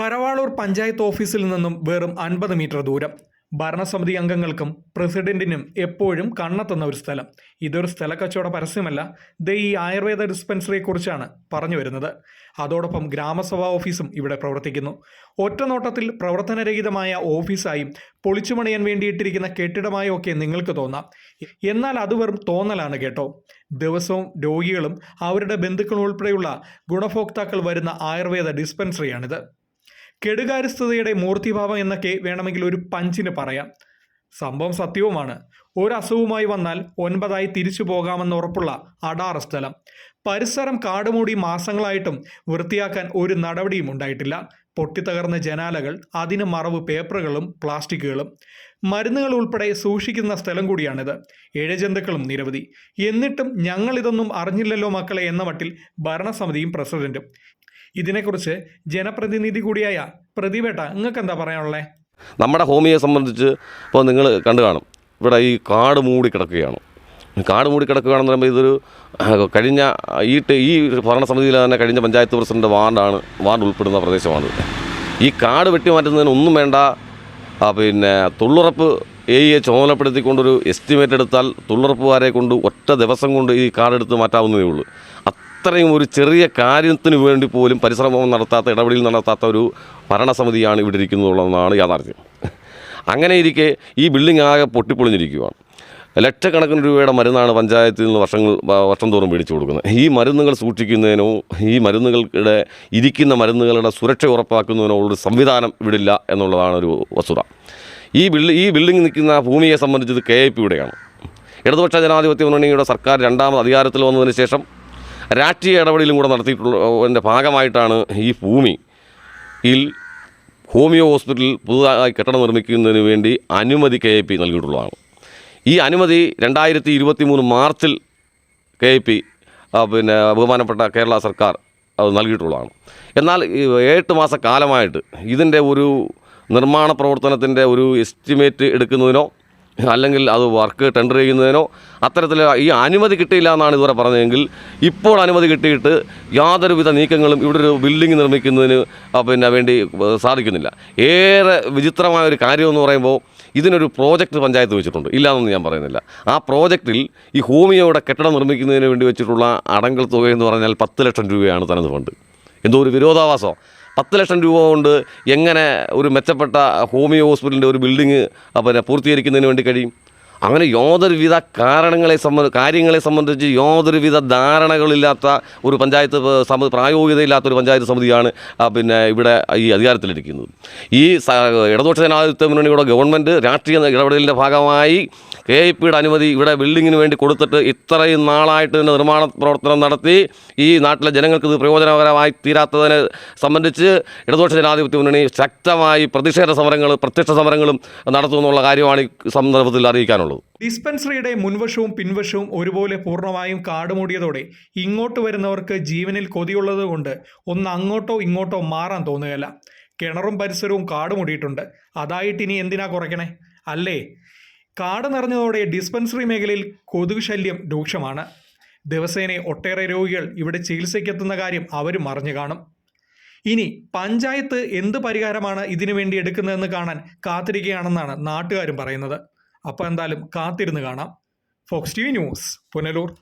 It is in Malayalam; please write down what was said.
കരവാളൂർ പഞ്ചായത്ത് ഓഫീസിൽ നിന്നും വെറും അൻപത് മീറ്റർ ദൂരം. ഭരണസമിതി അംഗങ്ങൾക്കും പ്രസിഡന്റിനും എപ്പോഴും കണ്ണെത്തുന്ന ഒരു സ്ഥലം. ഇതൊരു സ്ഥലക്കച്ചവട പരസ്യമല്ല ദേ ഈ ആയുർവേദ ഡിസ്പെൻസറിയെക്കുറിച്ചാണ് പറഞ്ഞു വരുന്നത്. അതോടൊപ്പം ഗ്രാമസഭാ ഓഫീസും ഇവിടെ പ്രവർത്തിക്കുന്നു. ഒറ്റനോട്ടത്തിൽ പ്രവർത്തനരഹിതമായ ഓഫീസായും പൊളിച്ചുമണിയാൻ വേണ്ടിയിട്ടിരിക്കുന്ന കെട്ടിടമായും ഒക്കെ നിങ്ങൾക്ക് തോന്നാം. എന്നാൽ അത് വെറും തോന്നലാണ് കേട്ടോ. ദിവസവും രോഗികളും അവരുടെ ബന്ധുക്കളും ഉൾപ്പെടെയുള്ള ഗുണഭോക്താക്കൾ വരുന്ന ആയുർവേദ ഡിസ്പെൻസറിയാണിത് കെടുകാര്യസ്ഥതയുടെ മൂർത്തിഭാവം എന്നൊക്കെ വേണമെങ്കിൽ ഒരു പഞ്ചിന് പറയാം. സംഭവം സത്യവുമാണ്. ഒരു അസുഖവുമായി വന്നാൽ ഒൻപതായി തിരിച്ചു പോകാമെന്ന് ഉറപ്പുള്ള അടാറ സ്ഥലം. പരിസരം കാടുമൂടി മാസങ്ങളായിട്ടും വൃത്തിയാക്കാൻ ഒരു നടപടിയും ഉണ്ടായിട്ടില്ല. പൊട്ടിത്തകർന്ന ജനാലകൾ അതിന് മറവ് പേപ്പറുകളും പ്ലാസ്റ്റിക്കുകളും. മരുന്നുകൾ ഉൾപ്പെടെ സൂക്ഷിക്കുന്ന സ്ഥലം കൂടിയാണിത്. ഇഴജന്തുക്കളും നിരവധി. എന്നിട്ടും ഞങ്ങളിതൊന്നും അറിഞ്ഞില്ലല്ലോ മക്കളെ എന്ന മട്ടിൽ ഭരണസമിതിയും പ്രസിഡന്റും. ഇതിനെക്കുറിച്ച് ജനപ്രതിനിധി കൂടിയായ പ്രതിവേട്ട നിങ്ങൾക്ക് എന്താ പറയാനുള്ളത് നമ്മുടെ ഹോമിയെ സംബന്ധിച്ച് ഇപ്പോൾ നിങ്ങൾ കണ്ടു കാണും. ഇവിടെ ഈ കാട് മൂടി കിടക്കുകയാണ് കാട് മൂടി കിടക്കുകയാണെന്ന് പറയുമ്പോൾ ഇതൊരു കഴിഞ്ഞ ഈ ഈ ഭരണസമിതിയിൽ തന്നെ കഴിഞ്ഞ പഞ്ചായത്ത് പ്രസിഡന്റ് വാർഡാണ് വാർഡ് ഉൾപ്പെടുന്ന പ്രദേശമാണ് ഈ കാട് വെട്ടി മാറ്റുന്നതിന് ഒന്നും വേണ്ട പിന്നെ തൊള്ളുറപ്പ് എയെ ചുമതലപ്പെടുത്തിക്കൊണ്ടൊരു എസ്റ്റിമേറ്റ് എടുത്താൽ തൊള്ളുറപ്പുകാരെ കൊണ്ട് ഒറ്റ ദിവസം കൊണ്ട് ഈ കാടെടുത്ത് മാറ്റാവുന്നതേ ഉള്ളൂ. അത്രയും ഒരു ചെറിയ കാര്യത്തിന് വേണ്ടി പോലും പരിശ്രമം നടത്താത്ത ഇടപെടൽ നടത്താത്ത ഒരു ഭരണസമിതിയാണ് ഇവിടെ ഇരിക്കുന്നതെന്നുള്ളതാണ് യാഥാർത്ഥ്യം. അങ്ങനെ ഇരിക്കെ ഈ ബിൽഡിംഗ് ആകെ പൊട്ടിപ്പൊളിഞ്ഞിരിക്കുകയാണ് ലക്ഷക്കണക്കിന് രൂപയുടെ മരുന്നാണ് പഞ്ചായത്തിൽ നിന്ന് വർഷങ്ങൾ വർഷം തോറും മേടിച്ചു കൊടുക്കുന്നത്. ഈ മരുന്നുകൾ സൂക്ഷിക്കുന്നതിനോ ഈ മരുന്നുകളുടെ ഇരിക്കുന്ന മരുന്നുകളുടെ സുരക്ഷ ഉറപ്പാക്കുന്നതിനോ ഒരു സംവിധാനം ഇവിടില്ല എന്നുള്ളതാണ് ഒരു വസ്തുത. ഈ ബിൽഡി ഈ ബിൽഡിംഗ് നിൽക്കുന്ന ഭൂമിയെ സംബന്ധിച്ചത് കെ ഐ പിയുടെയാണ് ഇടതുപക്ഷ ജനാധിപത്യ മുന്നണിയുടെ സർക്കാർ രണ്ടാമത് അധികാരത്തിൽ വന്നതിന് ശേഷം രാഷ്ട്രീയ ഇടപെടലും കൂടെ നടത്തിയിട്ടുള്ളതിന്റെ ഭാഗമായിട്ടാണ് ഈ ഭൂമി. ഇൽ ഹോമിയോ ഹോസ്പിറ്റൽ പുതുതായി കെട്ടിടം നിർമ്മിക്കുന്നതിന് വേണ്ടി അനുമതി കെ ഐ പി നൽകിയിട്ടുള്ളതാണ്. ഈ അനുമതി രണ്ടായിരത്തി ഇരുപത്തി മൂന്ന് മാർച്ചിൽ കെ ഐ പി പിന്നെ ബഹുമാനപ്പെട്ട കേരള സർക്കാർ അത് നൽകിയിട്ടുള്ളതാണ്. എന്നാൽ ഏട്ട് മാസ കാലമായിട്ട് ഇതിന്റെ ഒരു നിർമ്മാണ പ്രവർത്തനത്തിന്റെ ഒരു എസ്റ്റിമേറ്റ് എടുക്കുന്നതിനോ അല്ലെങ്കിൽ അത് വർക്ക് ടെൻഡർ ചെയ്യുന്നതിനോ അത്തരത്തിൽ ഈ അനുമതി കിട്ടിയില്ല എന്നാണ് ഇതുവരെ പറഞ്ഞതെങ്കിൽ ഇപ്പോൾ അനുമതി കിട്ടിയിട്ട് യാതൊരുവിധ നീക്കങ്ങളും ഇവിടെ ഒരു ബിൽഡിംഗ് നിർമ്മിക്കുന്നതിന് പിന്നെ വേണ്ടി സാധിക്കുന്നില്ല. ഏറെ വിചിത്രമായ ഒരു കാര്യമെന്ന് പറയുമ്പോൾ ഇതിനൊരു പ്രോജക്റ്റ് പഞ്ചായത്ത് വെച്ചിട്ടുണ്ട്. ഇല്ലാന്നൊന്നും ഞാൻ പറയുന്നില്ല. ആ പ്രോജക്റ്റിൽ ഈ ഹോമിയോയുടെ കെട്ടിടം നിർമ്മിക്കുന്നതിന് വേണ്ടി വെച്ചിട്ടുള്ള അടങ്കൽ തുകയെന്ന് പറഞ്ഞാൽ പത്ത് ലക്ഷം രൂപയാണ് തനത് ഫണ്ട് എന്തോ ഒരു വിരോധാഭാസം. പത്ത് ലക്ഷം രൂപ കൊണ്ട് എങ്ങനെ ഒരു മെച്ചപ്പെട്ട ഹോമിയോ ഹോസ്പിറ്റലിന്റെ ഒരു ബിൽഡിങ് പിന്നെ പൂർത്തീകരിക്കുന്നതിന് വേണ്ടി കഴിയും? അങ്ങനെ യാതൊരുവിധ കാരണങ്ങളെ സംബന്ധ കാര്യങ്ങളെ സംബന്ധിച്ച് യാതൊരുവിധ ധാരണകളില്ലാത്ത ഒരു പഞ്ചായത്ത് സമ പ്രായോഗികതയില്ലാത്ത ഒരു പഞ്ചായത്ത് സമിതിയാണ് പിന്നെ ഇവിടെ ഈ അധികാരത്തിലിരിക്കുന്നത്. ഈ ഇടതുപക്ഷ ജനാധിപത്യ മുന്നണിയുടെ ഗവൺമെന്റ് രാഷ്ട്രീയ ഇടപെടലിന്റെ ഭാഗമായി കെ ഐ പിയുടെ അനുമതി ഇവിടെ ബിൽഡിങ്ങിന് വേണ്ടി കൊടുത്തിട്ട് ഇത്രയും നാളായിട്ട് ഇതിന്റെ നിർമ്മാണ പ്രവർത്തനം നടത്തി ഈ നാട്ടിലെ ജനങ്ങൾക്ക് ഇത് പ്രയോജനകരമായി തീരാത്തതിനെ സംബന്ധിച്ച് ഇടതുപക്ഷ ജനാധിപത്യ മുന്നണി ശക്തമായി പ്രതിഷേധ സമരങ്ങൾ പ്രത്യക്ഷ സമരങ്ങളും നടത്തുമെന്നുള്ള കാര്യമാണ് ഈ സന്ദർഭത്തിൽ അറിയിക്കാനുള്ളത്. ഡിസ്പെൻസറിയുടെ മുൻവശവും പിൻവശവും ഒരുപോലെ പൂർണമായും കാടുമൂടിയതോടെ ഇങ്ങോട്ട് വരുന്നവർക്ക് ജീവനിൽ കൊതിയുള്ളത് കൊണ്ട് ഒന്ന് അങ്ങോട്ടോ ഇങ്ങോട്ടോ മാറാൻ തോന്നുകയല്ല. കിണറും പരിസരവും കാട് മൂടിയിട്ടുണ്ട് അതായിട്ട് ഇനി എന്തിനാ കുറയ്ക്കണേ? അല്ലേ? കാട് നിറഞ്ഞതോടെ ഡിസ്പെൻസറി മേഖലയിൽ കൊതുക് ശല്യം രൂക്ഷമാണ്. ദിവസേന ഒട്ടേറെ രോഗികൾ ഇവിടെ ചികിത്സയ്ക്കെത്തുന്ന കാര്യം അവരും അറിഞ്ഞു കാണും. ഇനി പഞ്ചായത്ത് എന്ത് പരിഹാരമാണ് ഇതിനു വേണ്ടി എടുക്കുന്നതെന്ന് കാണാൻ കാത്തിരിക്കുകയാണെന്നാണ് നാട്ടുകാരും പറയുന്നത്. അപ്പോൾ എന്തായാലും കാത്തിരുന്ന് കാണാം. Fox T V news Punalur.